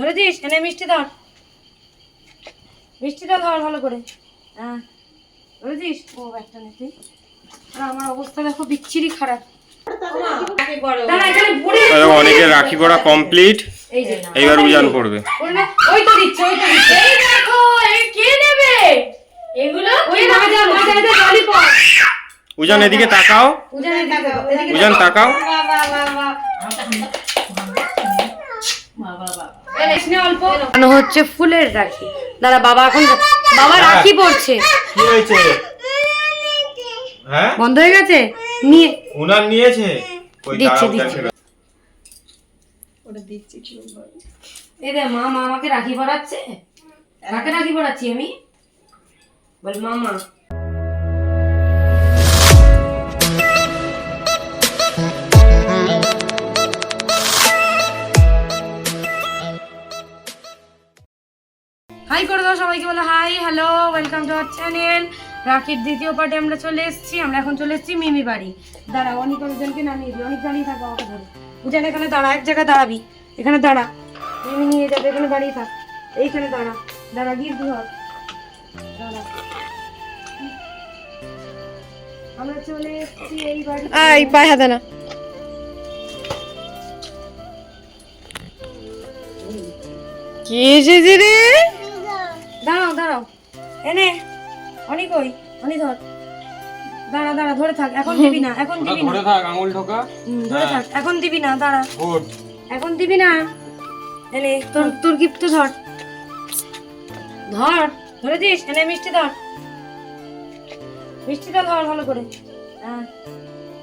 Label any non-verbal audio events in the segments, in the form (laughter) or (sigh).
ধরেছিস? এনে মিষ্টি ধর। মিষ্টিটা ধর ভালো করে। হ্যাঁ। ধরেছিস? ও একটা নিতে আমার অবস্থা দেখো বিচ্ছিরি খারাপ। অনেকের রাখি পড়া কমপ্লিট এই যে এইবার উজান পড়বে ওই তো দিচ্ছে ওই তো দিচ্ছে। এই দেখো কে নেবে? এগুলো ওই মাজা মাজা এদের ললিপপ উজান এদিকে তাকাও। উজান তাকাও, বাহ, অল্প? কেন হচ্ছে ফুলের রাখি। দাদা বাবা এখন বাবা রাখি পড়ছে কি হয়েছে? হ্যাঁ? বন্ধ হয়ে গেছে? নিয়ে উনান নিয়েছে? ওই দিচ্ছে, দাঁড়াও, দিচ্ছে। নাও। এই দে মা মা আমাকে রাখি পড়াচ্ছে কাকে রাখি পড়াচ্ছি আমি? বল মামা। হাই করে দাও সবাইকে, বলো hi, hello welcome to our channel রাখির দ্বিতীয় পার্টে আমরা চলে এসেছি, আমরা এখন চলে এসেছি মিমি বাড়ি। দাঁড়া অনেক অনেকজনকে নামিয়ে দিই, অনেক দাঁড়িয়ে থাকো আমাকে ধরে। উজান এখানে দাঁড়া, এক জায়গায় দাঁড়াবি, এখানে দাঁড়া। মিমি নিয়ে যাবে, এখানে দাঁড়িয়ে থাক, এইখানে দাঁড়া দাঁড়া, গিয়ে ধর দাঁড়া। আমরা চলে এসেছি এই বাড়ি আই পায়ে হাতে না। কি এসেছে রে দাঁড়াও দাঁড়াও। এনে অনি কই? অনি ধর। দাঁড়া দাঁড়া ধরে থাক। এখন দিবি না এখন দিবি না। ধরে থাক আঙুল ঢোকা ধরে থাক। এখন দিবি না দাঁড়া। গুড এখন দিবি না। এনে তোর তোর গিফট ধর। ধর ধরে দিস। এনে মিষ্টি ধর। মিষ্টিটা ধর ভালো করে। হ্যাঁ।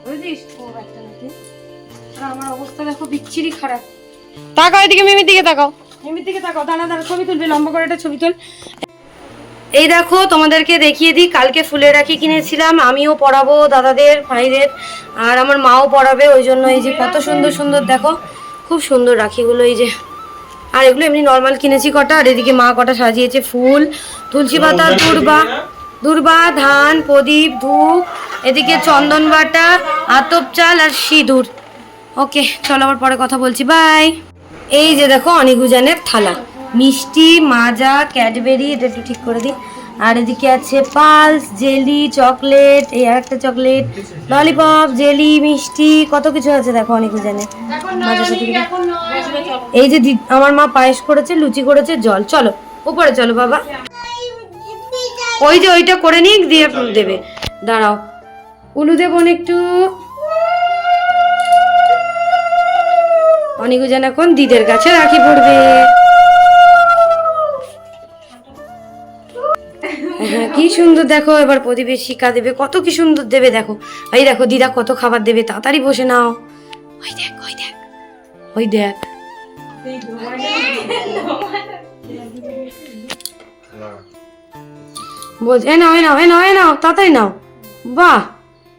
ধরে দিস। ও একটা আর আমার অবস্থা দেখো বিচ্ছিরি খারাপ। তাকাও এদিকে মিমির দিকে তাকাও। এমনি দিকে তাকাও দাঁড়া দাঁড়া ছবি তুলবি লম্বা করে একটা ছবি তুল। এই দেখো তোমাদেরকে দেখিয়ে দিই কালকে ফুলের রাখি কিনেছিলাম আমিও পড়াবো দাদাদের ভাইদের আর আমার মাও পড়াবে ওই জন্য এই যে কত সুন্দর সুন্দর দেখো খুব সুন্দর রাখিগুলো এই যে। আর এগুলো এমনি নর্মাল কিনেছি কটা আর এদিকে মা কটা সাজিয়েছে ফুল তুলসী পাতা দূর্বা দুর্বা ধান প্রদীপ ধূপ এদিকে চন্দন বাটা আতপ চাল আর সিঁদুর। ওকে চলো আবার পরে কথা বলছি বাই। এই যে দেখো অনিগুজানের থালা। মিষ্টি মাজা ক্যাডবেরি এটা একটু ঠিক করে দিই। আর এদিকে আছে পালস জেলি চকলেট এই আর একটা চকলেট ললিপপ জেলি মিষ্টি কত কিছু আছে দেখো সাথে দিকে। এই যে দি- আমার মা পায়েস করেছে লুচি করেছে জল। চলো উপরে চলো বাবা। ওই যে ওইটা করে নিক দিয়ে দেবে। দাঁড়াও। উলু দেবন একটু অনিকুজান এখন দিদের কাছে রাখি পড়বে। হ্যাঁ কি সুন্দর দেখো, এবার প্রতিবেশিকা দেবে, কত কি সুন্দর দেবে দেখো। এই দেখো, দিদা কত খাবার দেবে, তাড়াতাড়ি বসে নাও। ওই দেখ ওই দেখ ওই দেখ। বলছে নাও, এ নাও নাও, এ তাড়াতাড়ি নাও। বাহ,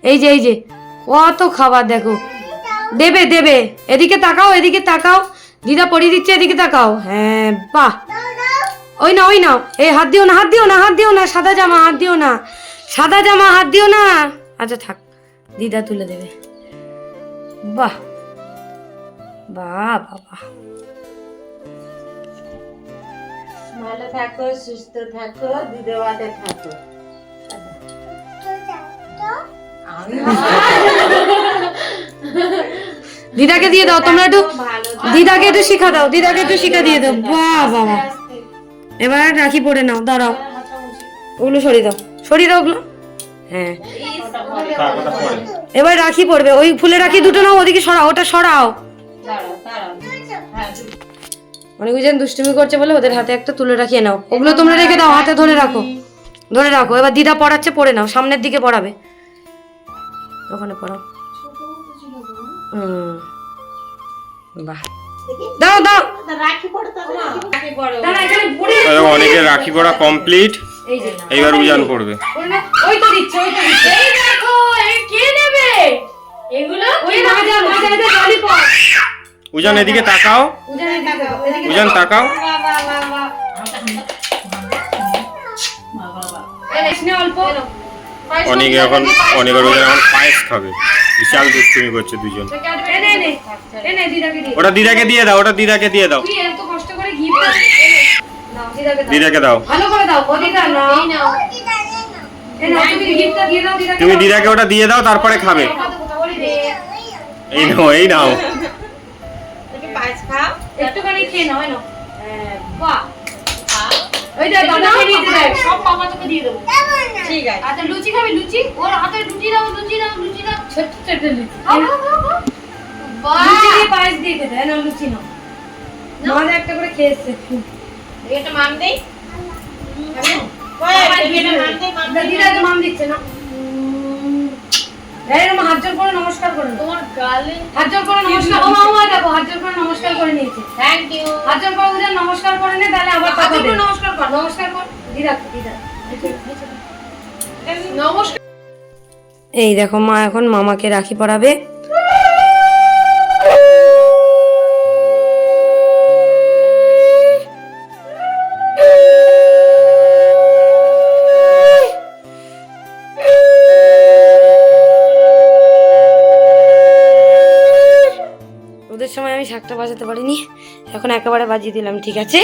এই যে এই যে, কত খাবার দেখো। দেবে দেবে। এদিকে তাকাও এদিকে তাকাও। দিদা পরিয়ে দিচ্ছে এদিকে তাকাও। হ্যাঁ বাহ। ওই না ওই নাও। এই হাত দিও না হাত দিও না হাত দিও না। সাদা জামা হাত দিও না। সাদা জামা হাত দিও না। আচ্ছা থাক। দিদা তুলে দেবে। বাহ। বাহ বাবা ভালো থাকো সুস্থ থাকো দুধেওয়াতে থাকো। দিদাকে দিয়ে দাও, তোমরা একটু দিদাকে একটু শিখা দাও, দিদাকে একটু শিখা দিয়ে দাও। বাহ বাবা। এবার রাখি পরে নাও, দাঁড়াও। ওগুলো সরিয়ে দাও। সরিয়ে দাও ওগুলো? হ্যাঁ। এবার রাখি পড়বে ওই ফুলে রাখি দুটো নাও, ওদিকে সরাও, ওটা সরাও। অনেক জন দুষ্টুমি করছে বলে ওদের হাতে একটা তুলে রাখিয়ে নাও। ওগুলো তোমরা রেখে দাও, হাতে ধরে রাখো। ধরে রাখো। এবার দিদা পড়াচ্ছে, পড়ে নাও, সামনের দিকে পড়াবে। ওখানে পড়াও হুম। বাহ। দাও দাও। রাখি পড়তে হবে রাখি পড়ো দাঁড়া এখানে পড়ে এই অনেকের রাখি পড়া কমপ্লিট এই যে এইবার উজান করবে। ওই তো দিচ্ছে ওই তো দিচ্ছে। এই দেখো এই কে নেবে? এগুলো ওই মাজা মাজা এদের ললিপপ উজান এদিকে তাকাও। উজান এদিকে তাকাও, এদিকে উজান তাকাও। বাহ, বাহ, এখানে অনেকে এখন অনেকের করতে এখন পায়েস খাবে। বিশাল দুষ্টুমি করছে দুজন এনে এনে এনে দিদাকে দিয়ে। ওটা দিদাকে দিয়ে দাও ওটা দিদাকে দিয়ে দাও। তুই এত কষ্ট করে gift আছে। দিদাকে দাও। দিদাকে দাও। ভালো করে দাও ও দিদা না এই নাও। তুমি দিদাকে তুমি দাও। দিদাকে ওটা দিয়ে দাও তারপরে খাবে। এই নাও এই নাও। একটুখানি খেয়ে নাও এই নাও। বাহ। ওই দেখ দিয়ে দে সব মামা তোকে দিয়ে দেবো। ঠিক আছে। আচ্ছা লুচি খাবি? লুচি? ওর হাতে লুচি দাও লুচি দাও লুচি দাও। ছোট্ট ছোট্ট লুচি। লুচি দিয়ে পায়েস দিয়ে খেতে না লুচি নাও মাঝে একটা করে খেয়ে এসছে এটা মাম দেই? মাম দিচ্ছে না। এরকম হাত জোর করে নমস্কার করে নাও। তোমার গালে হাত জোর করে নমস্কার ও মামা দেখো হাত জোর করে নমস্কার করে নিয়েছে। থ্যাংক ইউ হাত জোর করে উদয় নমস্কার করে নে তাহলে আবার কথা দে নমস্কার কর। নমস্কার কর। দিদা দিদা নমস্কার। এই দেখো মা এখন মামাকে রাখি পরাবে। শাকটা বাজাতে পারিনি। এখন একেবারে বাজিয়ে দিলাম, ঠিক আছে?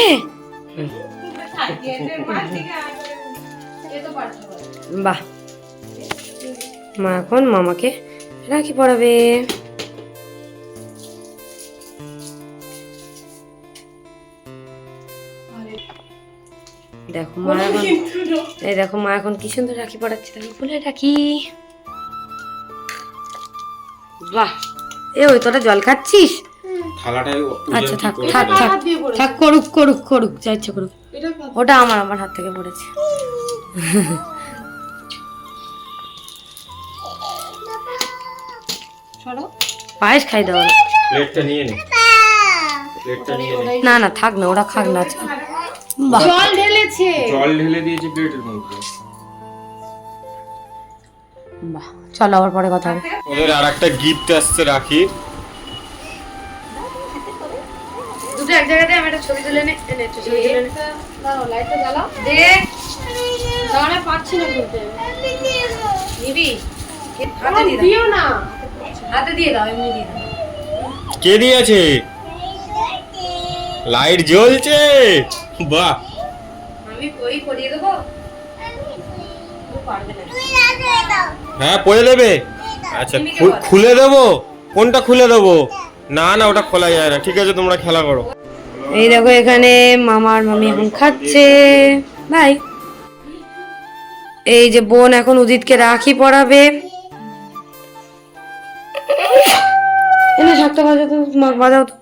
বাহ। মা এখন মামাকে রাখি পড়াবে। দেখো মা এখন এই দেখো মা এখন কি সুন্দর রাখি পড়াচ্ছে দেখো ফুলে রাখি। বাহ। এ ওই তোরা জল খাচ্ছিস? থালাটাই আচ্ছা থাক থাক থাক থাক করুক করুক করুক যা ইচ্ছে করুক। ওটা আমার আমার হাত থেকে পড়েছে। পায়েস খাই দাও প্লেটটা নিয়ে নে। প্লেটটা নিয়ে নে। থাক না ওরা খাক না আজকে বাহ। জল ঢেলেছে। জল ঢেলে দিয়েছি প্লেটের মধ্যে। বাহ চলো আবার পরে কথা হবে। ওদের আর একটা গিফট আসছে রাখি পাচ্ছি না বলতে নিবি। হাতে দিয়ে দাও। দিও না। হাতে দিয়ে দাও এমনি দিয়ে দাও। কে দিয়েছে? লাইট জ্বলছে। বাহ। আমি কই করিয়ে দেবো। ও পারবে না। হ্যাঁ পরে দেবে। আচ্ছা খু- খুলে দেবো? কোনটা খুলে দেবো? না না ওটা খোলা যায় না। ঠিক আছে তোমরা খেলা করো। এই দেখো এখানে মামার মামি এখন খাচ্ছে। ভাই এই যে বোন এখন উদিতকে রাখি পরাবে বাজাও তো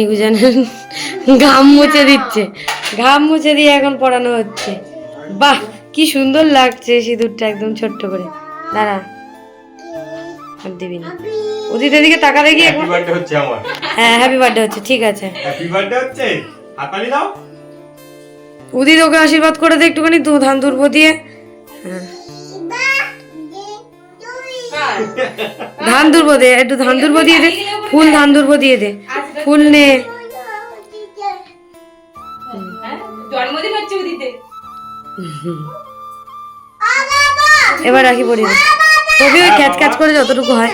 অনেক উজানের ঘাম মুছে দিচ্ছে। ঘাম মুছে দিয়ে এখন পড়ানো হচ্ছে। বাহ কি সুন্দর লাগছে সিঁদুরটা একদম ছোট্ট করে। দাঁড়া। আর দিবি না। উদিত এদিকে তাকা দেখি হ্যাপি বার্থডে হচ্ছে আমার। হ্যাঁ হ্যাপি বার্থডে হচ্ছে ঠিক আছে। হ্যাপি বার্থডে হচ্ছে। হাতালি দাও। উদিত ওকে আশীর্বাদ করে দে একটুখানি দু ধান দুর্ব দিয়ে। হ্যাঁ। ধান দুর্ব দে একটু ধান দুর্ব দিয়ে দে। ফুল ধান দুর্ব দিয়ে দে। ফুল নে। জন্মদিন হচ্ছে উদিতে। এবার রাখি পড়ি দে। তবে ওই ক্যাচ ক্যাচ করে যতটুকু হয়।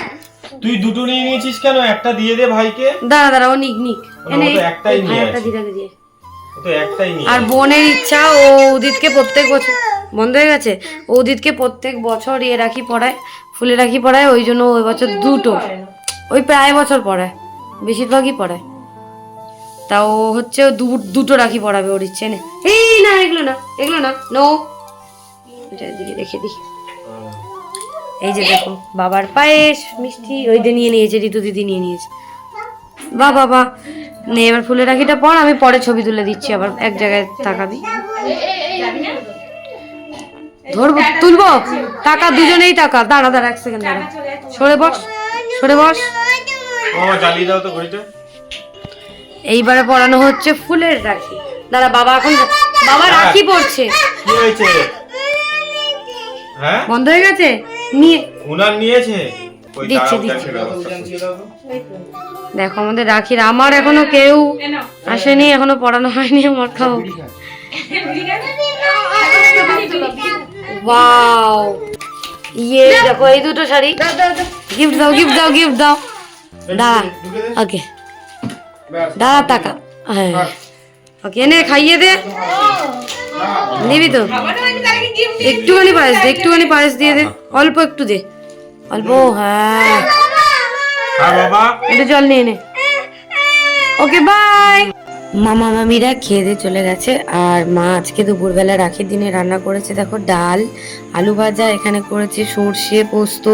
তুই দুটো নিয়ে নিয়েছিস কেন? একটা দিয়ে দে ভাইকে। দাঁড়া দাঁড়া ও নিক নিক। একটাই নিয়ে একটা দিদাকে দিয়ে। তো একটাই নিয়ে আর বোনের ইচ্ছা ও উদিতকে প্রত্যেক বছর বন্ধ হয়ে গেছে? ও উদিতকে প্রত্যেক বছর ইয়ে রাখি পড়ায় ফুলে রাখি পড়ায় ওই জন্য ওই বছর দুটো। ওই প্রায় বছর পড়ায় বেশিরভাগই পড়ায় তা ও হচ্ছে দুটো রাখি পড়াবে ওর ইচ্ছে নে এই না, এগুলো না এগুলো না নো এটা এদিকে রেখে দিই। এই যে দেখো, বাবার পায়েস, মিষ্টি, ওই দিয়ে নিয়ে নিয়েছে, ঋতু দিদি নিয়ে নিয়েছে। বাহ বাবা নে, এবার ফুলের রাখিটা পর, আমি পরে ছবি তুলে দিচ্ছি, আবার এক জায়গায় তাকাবি। ধরবো, তুলবো? টাকা, দুজনেই টাকা। দাঁড়া দাঁড়া, এক সেকেন্ড দাঁড়া। সরে বস। সরে বস। ও জ্বালিয়ে দাও তো ঘড়িটা। এইবারে পড়ানো হচ্ছে ফুলের রাখি। দাঁড়া বাবা এখন বাবা রাখি পড়ছে। কি হয়েছে? হ্যাঁ? বন্ধ হয়ে গেছে? নিয়ে উনার নিয়েছে? দিচ্ছি, দিচ্ছি। দেখে আমাদের রাখির আমার এখনও কেউ আসেনি এখনও পড়ানো হয়নি আমার খাও ওয়াও। ইয়ে দেখো এই দুটো শাড়ি। গিফট দাও গিফট দাও গিফট দাও দাঁড়া। ওকে দাঁড়া টাকা। হ্যাঁ। ওকে এনে খাইয়ে দে। নিবি তো। একটুখানি পায়েস দে একটুখানি পায়েস দিয়ে দে। অল্প একটু দে। অল্প হ্যাঁ। বাবা? একটু জল নিয়ে নে। ওকে বাই মামা মামিরা খেয়ে দিয়ে চলে গেছে আর মা আজকে দুপুরবেলা রাখির দিনে রান্না করেছে, দেখো ডাল, আলু ভাজা, এখানে করেছে সর্ষে, পোস্ত,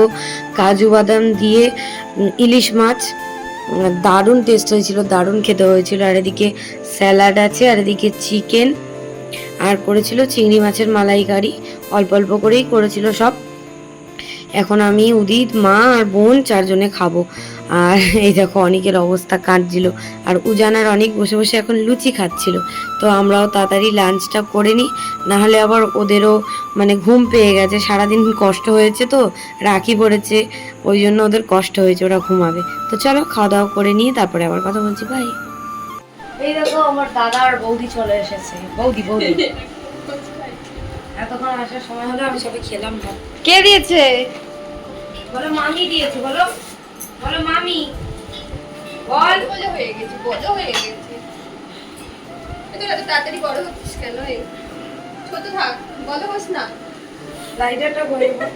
কাজু বাদাম দিয়ে ইলিশ মাছ। দারুণ টেস্ট হয়েছিল, দারুণ খেতে হয়েছিল। আর এদিকে স্যালাড আছে, আর এদিকে চিকেন, আর করেছিল চিংড়ি মাছের মালাইকারি। অল্প অল্প করেই করেছিল সব। এখন আমি, উদিত, মা আর বোন চারজনে খাব। আর এই দেখো অনেকের অবস্থা কাটছিল। আর উজানার অনেক বসে বসে এখন লুচি খাচ্ছিল। তো আমরাও তাড়াতাড়ি লাঞ্চটা করে নিই। নাহলে আবার ওদেরও মানে ঘুম পেয়ে গেছে। সারাদিন কষ্ট হয়েছে তো রাখি পড়েছে। ওই জন্য ওদের কষ্ট হয়েছে ওরা ঘুমাবে। তো চলো খাওয়া দাওয়া করে নিয়ে তারপরে আবার কথা বলছি। ভাই এই দেখো আমার দাদা আর বৌদি চলে এসেছে। বৌদি বৌদি। এতক্ষণ আসার সময় হলো আমি সবে খেলাম না। কে দিয়েছে? বলো মামি দিয়েছে বলো। বলো মামি। বল। বলে হয়ে গেছে বলো হয়ে গেছে। এত তাড়াতাড়ি বড় হচ্ছিস কেন এই ছোট থাক বলো হোস না। লাইটারটা ঘরে দেবো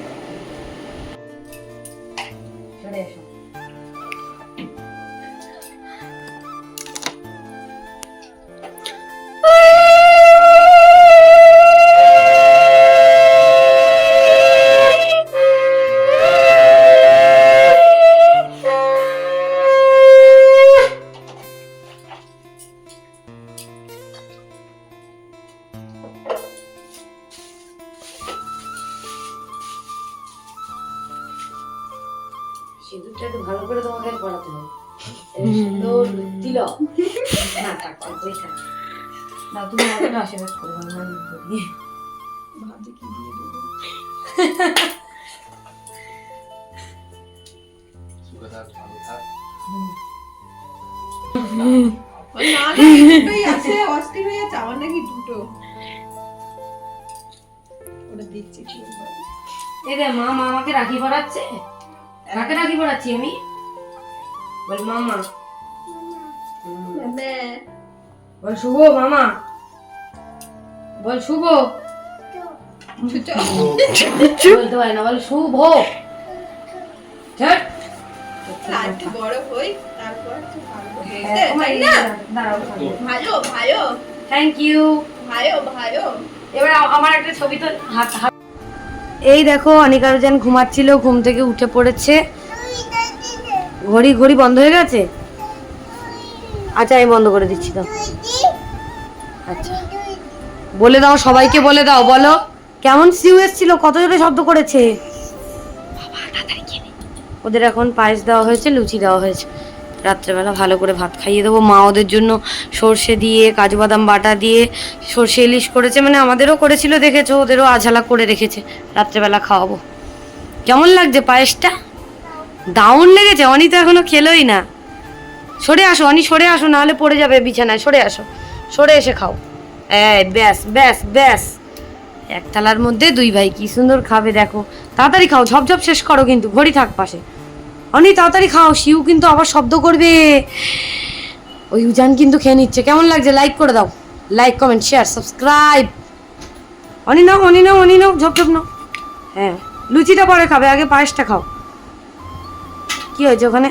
চলে সিঁদুরটা একটু ভালো করে তোমাকে পড়াতে হবে। সুন্দর দিল না থাক না তুমি আমাকে আশীর্বাদ করে অস্থির হয়ে আমার নাকি দুটো ওটা দিচ্ছি এই রে মা মা আমাকে রাখি পড়াচ্ছে? কাকে রাখি পড়াচ্ছি আমি? বল মামা। বল শুভ মামা। বল শুভ। বলতে পারে না বল শুভ। বড় হই তারপর। হ্যাঁ, ভালো ভালো। থ্যাংক ইউ ভালো ভালো। এবার আমার একটা ছবি তো হাত হাত এই দেখো অনিকার যেন ঘুমাচ্ছিল ঘুম থেকে উঠে পড়েছে। ঘড়ি ঘড়ি বন্ধ হয়ে গেছে? আচ্ছা আমি বন্ধ করে দিচ্ছি দাও। আচ্ছা। বলে দাও সবাইকে বলে দাও বলো। কেমন সিউ এসছিল? কত জোরে শব্দ করেছে। ওদের এখন পায়েস দেওয়া হয়েছে লুচি দেওয়া হয়েছে। রাত্রেবেলা ভালো করে ভাত খাইয়ে দেবো। মা ওদের জন্য সর্ষে দিয়ে, কাজু বাদাম বাটা দিয়ে সর্ষে ইলিশ করেছে। মানে আমাদেরও করেছিল, দেখেছ? ওদেরও আঝালা করে রেখেছে। রাত্রেবেলা খাওয়াবো। কেমন লাগছে পায়েসটা? দাউন লেগেছে। অনি তো এখনও খেলোই না। সরে আসো, অনি সরে আসো, নাহলে পড়ে যাবে বিছানায়। সরে আসো। সরে এসে খাও। এই, ব্যাস ব্যাস ব্যাস। এক থালার মধ্যে দুই ভাই কি সুন্দর খাবে, দেখো। তাড়াতাড়ি খাও, ঝপঝপ শেষ করো কিন্তু। ঘড়ি থাক পাশে। অনি তাড়াতাড়ি খাও, শিউ কিন্তু আবার শব্দ করবে। ওই উজান কিন্তু খেয়ে নিচ্ছে। কেমন লাগছে? লাইক করে দাও। লাইক কমেন্ট শেয়ার সাবস্ক্রাইব অনি নাও অনি নাও অনি নাও ঝপঝপ নাও। হ্যাঁ লুচিটা পরে খাবে, আগে পায়েসটা খাও। কি হয়েছে ওখানে?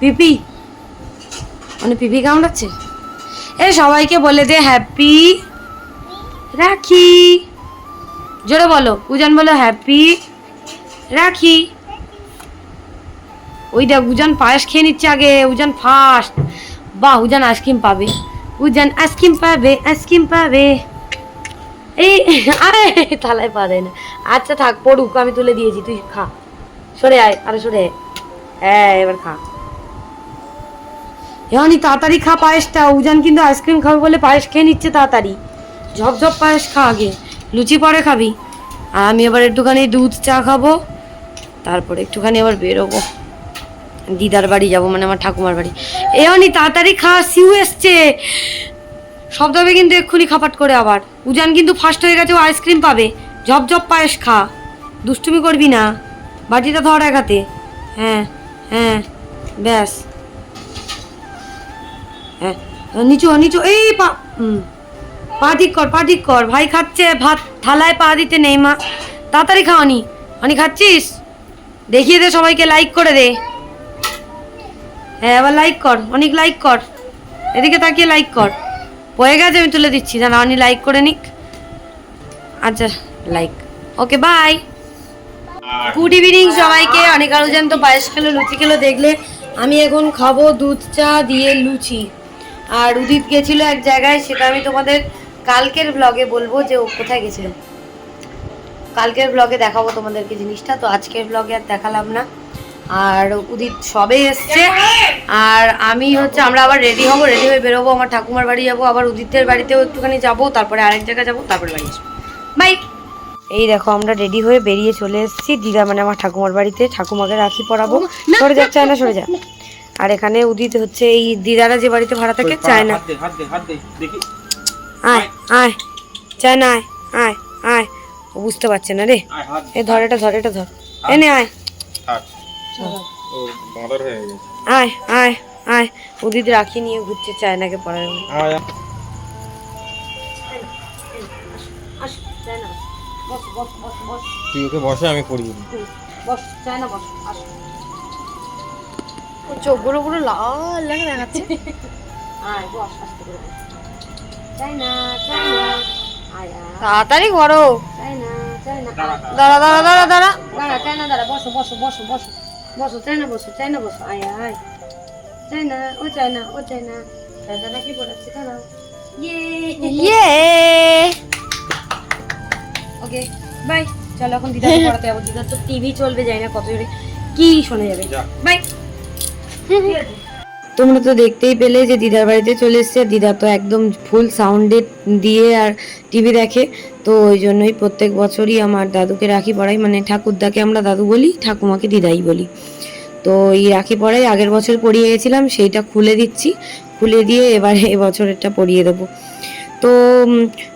পিপি? মানে পিপি কামড়াচ্ছে? এ, সবাইকে বলে দে হ্যাপি রাখি। জোরে বলো, উজান বলো হ্যাপি রাখি। ওই দেখ উজান পায়েস খেয়ে নিচ্ছে আগে, উজান ফার্স্ট বাহ, উজান আইসক্রিম পাবে। উজান আইসক্রিম পাবে আইসক্রিম পাবে। এই, আরে, থালায় পারে না। আচ্ছা থাক, পড়ুক, আমি তুলে দিয়েছি, তুই খা। সরে আয়, আরে সরে। হ্যাঁ এবার খা। এমনই তাড়াতাড়ি খা পায়েসটা। উজান কিন্তু আইসক্রিম খাবে বলে পায়েস খেয়ে নিচ্ছে তাড়াতাড়ি। ঝপঝপ পায়েস খা আগে। লুচি পরে খাবি। আর আমি এবার একটুখানি দুধ চা খাব। তারপরে একটুখানি আবার বেরোবো। দিদার বাড়ি যাব মানে আমার ঠাকুমার বাড়ি। এ অনি তাড়াতাড়ি খা, সিউ এসছে। শব্দ হবে কিন্তু এক্ষুনি খাপাট করে আবার। উজান কিন্তু ফার্স্ট হয়ে গেছে, ও আইসক্রিম পাবে। ঝপ ঝপ পায়েস খা। দুষ্টুমি করবি না। বাটিটা ধর এক হাতে হ্যাঁ হ্যাঁ ব্যাস। হ্যাঁ নিচু নিচু, এই পা পা ঠিক কর, পা ঠিক কর। ভাই খাচ্ছে, ভাত থালায় পা দিতে নেই মা। তাড়াতাড়ি খাওয়ানি অনি। খাচ্ছিস? দেখিয়ে দে সবাইকে লাইক করে দে। হ্যাঁ আবার লাইক কর, অনেক লাইক কর। এদিকে তাকিয়ে লাইক কর। হয়ে গেছে, আমি তুলে দিচ্ছি। দাঁড়া অনি লাইক করে নিক। আচ্ছা like okay bye good evening সবাইকে। অনেক আরও যেন তো পায়েস খেলো, লুচি খেলো, দেখলে আমি এখন খাব দুধ, চা দিয়ে লুচি। আর উদিত গেছিল এক জায়গায়, সেটা আমি তোমাদের কালকের ব্লগে বলব যে ও কোথায় গেছিল। কালকের ব্লগে দেখাবো তোমাদেরকে জিনিসটা। তো আজকের ব্লগে আর দেখালাম না। আর উদিত সবে এসছে। আর আমি হচ্ছে আমরা আবার রেডি হব রেডি হয়ে বেরোবো আমার ঠাকুমার বাড়ি যাব আবার উদিতের বাড়িতেও একটুখানি যাব তারপরে আরেক জায়গায় যাব তারপরে বাড়ি আসব। বাই এই দেখো আমরা রেডি হয়ে বেরিয়ে চলে এসেছি দিদা মানে আমার ঠাকুমার বাড়িতে ঠাকুমাকে রাখি পরাবো। সরে যা চায় না সরে যা। আর এখানে উদিত হচ্ছে এই দিদারা যে বাড়িতে ভাড়া থাকে চায় না আয় আয় চায় না আয় আয়। আয় বুঝতে পারছে না রে। এ ধর এটা ধর এটা ধর। এনে আয়। ও বাঁদর হয়ে গেছে। আয় আয় আয়। উদিত রাখি নিয়ে ঘুরছে চায়নাকে আয় তুই ওকে বসে আমি পড়িয়ে দিই। বস চায়না বস আস ও চোখগুলো পুরো লাল লাগে দেখাচ্ছে। আয় বস আস্তে করে। বস চায়না তাড়াতাড়ি করো দাঁড়া। দাঁড়া দাঁড়া দাঁড়া চায়না দাঁড়া। বসো বসো বসো বসো। বসো চায়না বসো চায়না বসো। আয় আয় চায়না ও চায়না ও চায়না দাদা কি পড়াচ্ছে দাঁড়াও ইয়ে ইয়ে ওকে বাই। চলো এখন দিদার (laughs) পড়াতে যাব। দিদার তো টিভি চলবে যাই না কত জোরে। কি শোনা যাবে। বাই। (laughs) তোমরা তো দেখতেই পেলে যে দিদার বাড়িতে চলে এসছে দিদা তো একদম ফুল সাউন্ডে দিয়ে আর টিভি দেখে। তো ওই জন্যই প্রত্যেক বছরই আমার দাদুকে রাখি পড়াই মানে ঠাকুরদাকে আমরা দাদু বলি, ঠাকুমাকে দিদাই বলি। তো এই রাখি পড়াই আগের বছর পড়িয়ে গেছিলাম, সেইটা খুলে দিচ্ছি। খুলে দিয়ে এবারে এবছরেরটা পরিয়ে দেবো। তো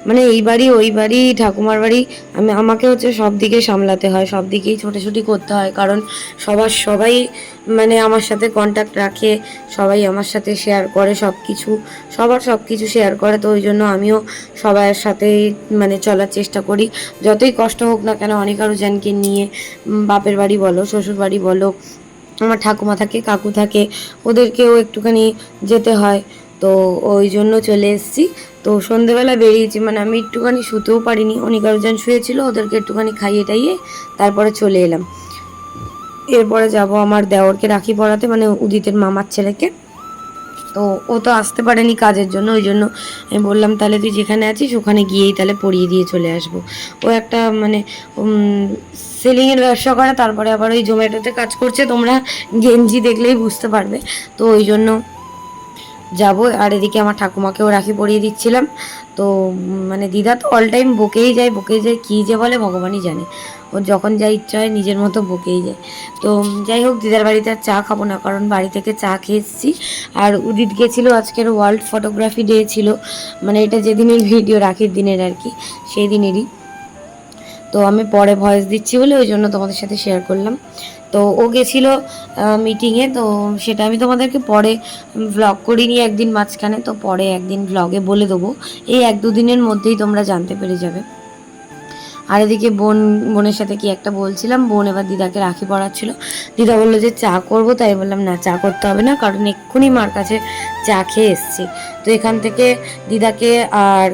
মানে এই বাড়ি, ওই বাড়ি, ঠাকুমার বাড়ি, আমি, আমাকে হচ্ছে সব দিকে সামলাতে হয়, সব দিকেই ছোটাছুটি করতে হয়, কারণ সবার, সবাই মানে আমার সাথে কন্ট্যাক্ট রাখে, সবাই আমার সাথে শেয়ার করে সব কিছু সবার সব কিছু শেয়ার করে, তো ওই জন্য আমিও সবার সাথে মানে চলার চেষ্টা করি। যতই কষ্ট হোক না কেন, অনেক আরও জানকে নিয়ে বাপের বাড়ি বলো, শ্বশুর বাড়ি বলো, আমার ঠাকুমা থাকে, কাকু থাকে, ওদেরকেও একটুখানি যেতে হয়। তো ওই জন্য চলে এসেছি। তো সন্ধেবেলা বেরিয়েছি মানে আমি একটুখানি শুতেও পারিনি। অনেক আরোজন শুয়েছিল, ওদেরকে একটুখানি খাইয়ে টাইয়ে তারপরে চলে এলাম। এরপরে যাব আমার দেওরকে রাখি পরাতে মানে উদিতের মামার ছেলেকে। তো ও তো আসতে পারেনি কাজের জন্য, ওই জন্য আমি বললাম, তাহলে তুই যেখানে আছিস, ওখানে গিয়েই তাহলে পরিয়ে দিয়ে চলে আসব। ও একটা মানে সেলিংয়ের ব্যবসা করে, তারপরে আবার ওই জোম্যাটোতে কাজ করছে, তোমরা গেঞ্জি দেখলেই বুঝতে পারবে। তো ওই জন্য যাব। আর এদিকে আমার ঠাকুমাকেও রাখি পরিয়ে দিচ্ছিলাম। তো মানে দিদা তো অল টাইম বকেই যায় বকেই যায়, কী যে বলে ভগবানই জানে। ও যখন যা ইচ্ছা হয় নিজের মতো বকেই যায়। তো যাই হোক, দিদার বাড়িতে আর চা খাব না, কারণ বাড়ি থেকে চা খেয়ে এসেছি। আর উদিত গেছিল আজকের ওয়ার্ল্ড ফটোগ্রাফি ডে ছিল। মানে এটা যেদিনের ভিডিও রাখির দিনের আর কি, সেই দিনেরই। তো আমি পরে ভয়েস দিচ্ছি বলে ওই জন্য তোমাদের সাথে শেয়ার করলাম। তো ও গেছিল মিটিংয়ে তো সেটা আমি তোমাদেরকে পরে ভ্লগ করিনি একদিন মাঝখানে, তো পরে একদিন ভ্লগে বলে দেবো। এই এক দুদিনের মধ্যেই তোমরা জানতে পেরে যাবে। আর এদিকে বোন, বোনের সাথে কি একটা বলছিলাম, বোন এবার দিদাকে রাখি পড়াচ্ছিল দিদা বলল যে, চা করব? তাই বললাম, না, চা করতে হবে না, কারণ এক্ষুনি মার কাছে চা খেয়ে এসছি। তো এখান থেকে দিদাকে আর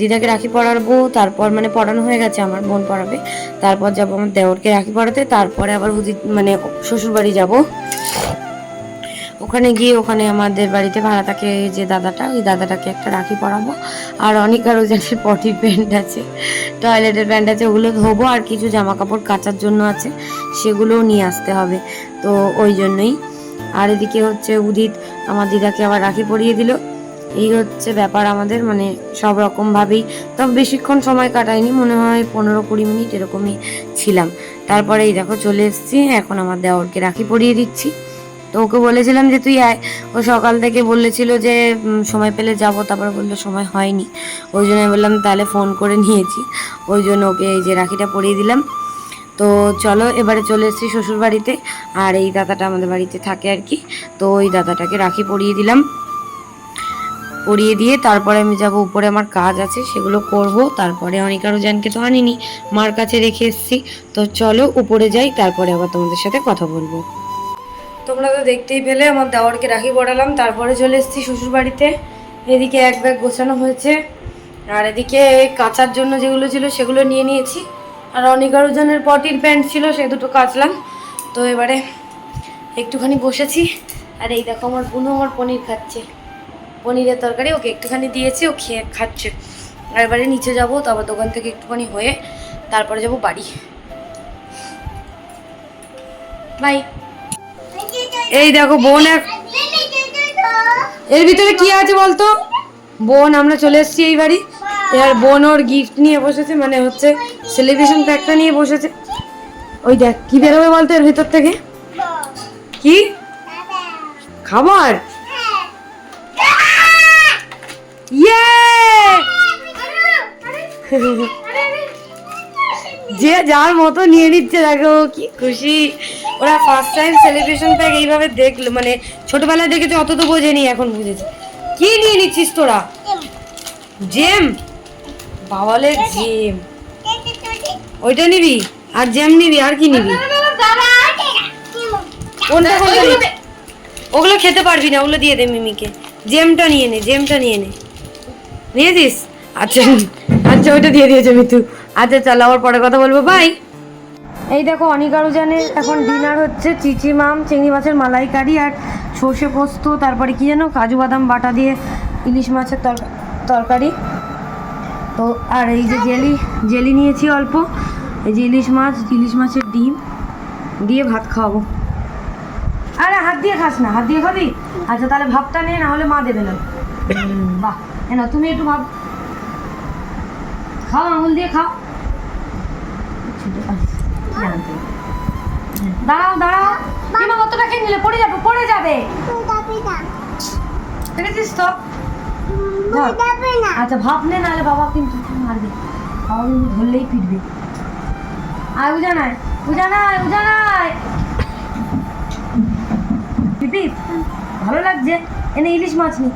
দিদাকে রাখি পরাবো, তারপর মানে পড়ানো হয়ে গেছে, আমার বোন পড়াবে। তারপর যাব আমার দেওরকে রাখি পড়াতে তারপরে আবার মানে শ্বশুরবাড়ি যাব। ওখানে গিয়ে ওখানে আমাদের বাড়িতে ভাড়া থাকে যে দাদাটা ওই দাদাটাকে একটা রাখি পরাবো। আর অনেক আরও যাদের পটি প্যান্ট আছে টয়লেটের প্যান্ট আছে, ওগুলো ধোবো। আর কিছু জামা কাপড় কাচার জন্য আছে, সেগুলোও নিয়ে আসতে হবে। তো ওই জন্যই। আর এদিকে হচ্ছে উদিত আমার দিদাকে আবার রাখি পরিয়ে দিল। এই হচ্ছে ব্যাপার আমাদের মানে সব রকমভাবেই। তবে বেশিক্ষণ সময় কাটায়নি, মনে হয় পনেরো কুড়ি মিনিট এরকমই ছিলাম। তারপরে এই দেখো চলে এসেছি, এখন আমার দেওরকে রাখি পরিয়ে দিচ্ছি। তো ওকে বলেছিলাম যে তুই আয়। ও সকাল থেকে বলেছিল যে সময় পেলে যাব। তারপর বলল সময় হয়নি। ওই জন্য বললাম, তাহলে ফোন করে নিয়েছি। ওই জন্য ওকে এই যে রাখিটা পরিয়ে দিলাম। তো চলো, এবারে চলে এসেছি শ্বশুর বাড়িতে। আর এই দাদাটা আমাদের বাড়িতে থাকে আর কি। তো ওই দাদাটাকে রাখি পরিয়ে দিলাম। পরিয়ে দিয়ে তারপরে আমি যাব। উপরে আমার কাজ আছে, সেগুলো করব। তারপরে অনিকারও জানকে তো আনিনি। মার কাছে রেখে এসেছি। তো চলো, উপরে যাই। তারপরে আবার তোমাদের সাথে কথা বলব। তোমরা তো দেখতেই পেলে, আমার দেওয়ারকে রাখি পড়ালাম তারপরে চলে এসেছি শ্বশুর বাড়িতে এদিকে এক ব্যাগ গোছানো হয়েছে। আর এদিকে কাচার জন্য যেগুলো ছিল সেগুলো নিয়ে নিয়েছি। আর অনিকারুজনের পটির প্যান্ট ছিল, সে দুটো কাচলাম। তো এবারে একটুখানি বসেছি। আর এই দেখো, আমার বোনও আমার পনির খাচ্ছে। পনিরের তরকারি ওকে একটুখানি দিয়েছি, ও খেয়ে খাচ্ছে। আর এবারে নিচে যাব, তারপর দোকান থেকে একটুখানি হয়ে তারপরে যাব বাড়ি। বাই। এই দেখো, বোন এক এর ভিতরে কি আছে বলতো? বোন, আমরা চলে এসেছি এই বাড়ি। এবার বোন ওর গিফট নিয়ে বসেছে মানে হচ্ছে সেলিব্রেশন প্যাকটা নিয়ে বসেছে। ওই দেখ, কি বেরোবে বলতো এর ভিতর থেকে? কি? খাবার? ইয়ে (laughs) যে যার মতো নিয়ে নিচ্ছে, দেখো, কি খুশি। ওরা ফার্স্ট টাইম সেলিব্রেশন প্যাক এইভাবে দেখল মানে ছোটবেলায় দেখেছে অত তো বোঝেনি এখন বুঝেছে। কি নিয়ে নিচ্ছিস তোরা? জেম বাবালে জেম ওইটা নিবি? আর জেম নিবি? আর কি নিবি? কোনটা কোনটা ওগুলো খেতে পারবি না ওগুলো দিয়ে দে মিমিকে। জেমটা নিয়ে নে জেমটা নিয়ে নে। নিয়েছিস? আচ্ছা আচ্ছা ওইটা দিয়ে দিয়েছে মিতু। আচ্ছা চল আবার পরে কথা বলব। বাই এই দেখো অনিকারুজানের এখন ডিনার হচ্ছে, চিচি মাম, চিংড়ি মাছের মালাইকারি আর সর্ষে পোস্ত, তারপরে কি যেন কাজু বাদাম বাটা দিয়ে ইলিশ মাছের তরকারি। তো আর এই যে জেলি জেলি নিয়েছি অল্প, এই যে ইলিশ মাছ, ইলিশ মাছের ডিম, দিয়ে ভাত খাওয়াবো। আরে হাত দিয়ে খাস না, হাত দিয়ে খাবি? আচ্ছা তাহলে ভাবটা নে না হলে মা দেবে না। বাহ না, তুমি একটু ভাব। খাও, আঙুল দিয়ে খাও। জানতে। দাঁড়াও দাঁড়াও। কিমা কতটা খেয়ে নিলে? পড়ে যাবে পড়ে যাবে। দেখেছিস তো। আচ্ছা ভাব নে, নাহলে বাবা কিন্তু মারবে? বাবা কিন্তু ধরলেই পিটবে। আয় উজা নাই উজা নাই উজা নাই। পিপি ভালো লাগছে। এনে ইলিশ মাছ নি।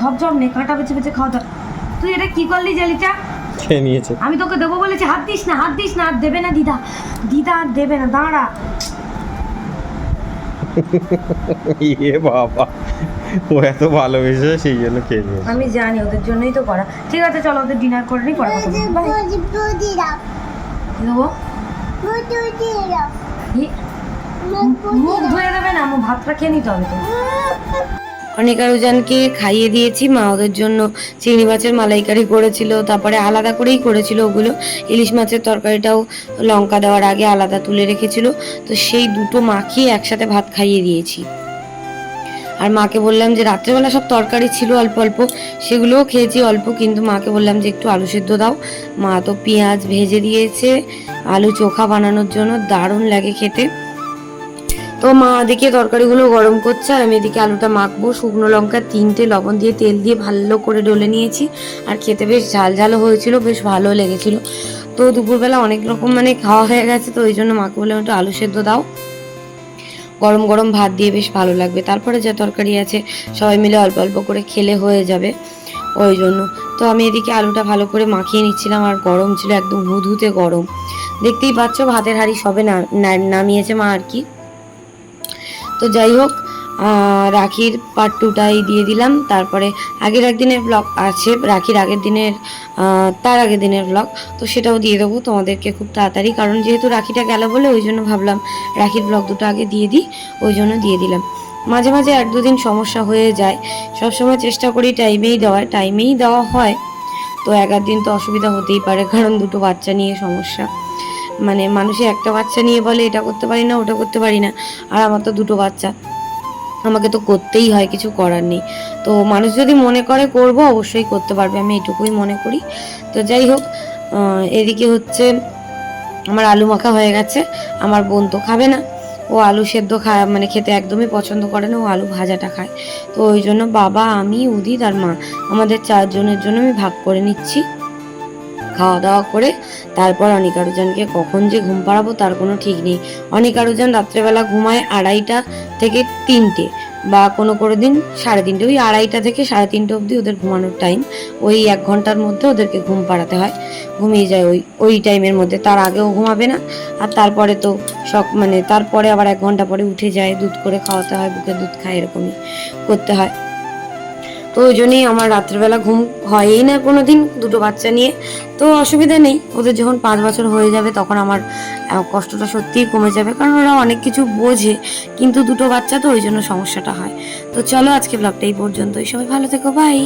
সব সব নে, কাঁটা বেছে বেছে খাওয়া দাও তুই এটা কি করলি জেলিটা? খেয়ে নিয়েছে। আমি তোকে দেবো বলেছি হাত দিস না হাত দিস না আর দেবে না দিদা। দিদা আর দেবে না দাঁড়া। ইয়ে বাবা ও এত ভালোবেসে সেই জন্য খেয়ে নিয়েছে। আমি জানি ওদের জন্যই তো করা। ঠিক আছে চলো ওদের ডিনার করে নিই পরে কথা বলব। দেবো? মুখ ধুয়ে দেবে না আমার ভাতটা খেয়ে নিতে হবে তো। অনিকারুজানকে খাইয়ে দিয়েছি। মা ওদের জন্য চিংড়ি মাছের মালাইকারি করেছিল, তারপরে আলাদা করেই করেছিল ওগুলো। ইলিশ মাছের তরকারিটাও লঙ্কা দেওয়ার আগে আলাদা তুলে রেখেছিল। তো সেই দুটো মাখিয়ে একসাথে ভাত খাইয়ে দিয়েছি। আর মাকে বললাম যে রাত্রেবেলা সব তরকারি ছিল অল্প অল্প, সেগুলোও খেয়েছি অল্প, কিন্তু মাকে বললাম যে একটু আলু সেদ্ধ দাও। মা তো পেঁয়াজ ভেজে দিয়েছে, আলু চোখা বানানোর জন্য দারুণ লাগে খেতে। তো মা এদিকে তরকারিগুলো গরম করছে, আর আমি এদিকে আলুটা মাখবো। শুকনো লঙ্কা, তিনটে লবণ দিয়ে তেল দিয়ে ভালো করে ডলে নিয়েছি। আর খেতে বেশ ঝাল ঝালও হয়েছিল, বেশ ভালো লেগেছিল। তো দুপুরবেলা অনেক রকম মানে খাওয়া হয়ে গেছে, তো ওই জন্য মাকে বললাম, একটু আলু সেদ্ধ দাও। গরম গরম ভাত দিয়ে বেশ ভালো লাগবে। তারপরে যা তরকারি আছে, সবাই মিলে অল্প অল্প করে খেলে হয়ে যাবে ওই জন্য। তো আমি এদিকে আলুটা ভালো করে মাখিয়ে নিচ্ছিলাম, আর গরম ছিল একদম হুদহুতে গরম। দেখতেই পাচ্ছ, ভাতের হাঁড়ি সবে নামিয়েছে মা আর কি। তো যাই হোক রাখির পার্ট টুটাই দিয়ে দিলাম। তারপরে আগের একদিনের ব্লগ আছে, রাখির আগের দিনের তার আগের দিনের ব্লগ তো সেটাও দিয়ে দেবো তোমাদেরকে খুব তাড়াতাড়ি, কারণ যেহেতু রাখিটা গেল বলে ওই জন্য ভাবলাম রাখির ব্লগ দুটো আগে দিয়ে দিই, ওই জন্য দিয়ে দিলাম। মাঝে মাঝে এক দুদিন সমস্যা হয়ে যায়। সবসময় চেষ্টা করি টাইমেই দেওয়ার, টাইমেই দেওয়া হয়। তো এক দিন তো অসুবিধা হতেই পারে, কারণ দুটো বাচ্চা নিয়ে সমস্যা। মানে মানুষে একটা বাচ্চা নিয়ে বলে, এটা করতে পারি না, ওটা করতে পারি না। আর আমার তো দুটো বাচ্চা। আমাকে তো করতেই হয়, কিছু করার নেই। তো মানুষ যদি মনে করে, করব, অবশ্যই করতে পারবে, আমি এটুকুই মনে করি। তো যাই হোক এদিকে হচ্ছে আমার আলু মাখা হয়ে গেছে। আমার বোন তো খাবে না। ও আলু সেদ্ধ খায় মানে খেতে একদমই পছন্দ করে না, ও আলু ভাজাটা খায়। তো ওই জন্য বাবা, আমি, উদিত আর মা, আমাদের চারজনের জন্য আমি ভাগ করে নিচ্ছি। খাওয়া দাওয়া করে তারপর অনিকারুজানকে কখন যে ঘুম পাড়াবো তার কোনো ঠিক নেই। অনিকারুজান রাত্রেবেলা ঘুমায় আড়াইটা থেকে তিনটে বা কোনো কোনো দিন সাড়ে তিনটে, ওই আড়াইটা থেকে সাড়ে তিনটে অবধি ওদের ঘুমানোর টাইম ওই এক ঘণ্টার মধ্যে ওদেরকে ঘুম পাড়াতে হয়। ঘুমিয়ে যায় ওই ওই টাইমের মধ্যে, তার আগেও ঘুমাবে না, আর তারপরে তো সব মানে তারপরে আবার এক ঘণ্টা পরে উঠে যায়, দুধ করে খাওয়াতে হয়, বুকে দুধ খায় এরকমই করতে হয়। তো ওই জন্যই আমার রাত্রেবেলা ঘুম হয়ই না কোনো দিন দুটো বাচ্চা নিয়ে। তো অসুবিধা নেই, ওদের যখন পাঁচ বছর হয়ে যাবে তখন আমার কষ্টটা সত্যিই কমে যাবে, কারণ ওরা অনেক কিছু বোঝে, কিন্তু দুটো বাচ্চা তো ওই জন্য সমস্যাটা হয়। তো চলো আজকে ব্লগটা এই পর্যন্তই, সবাই ভালো থেকো বাই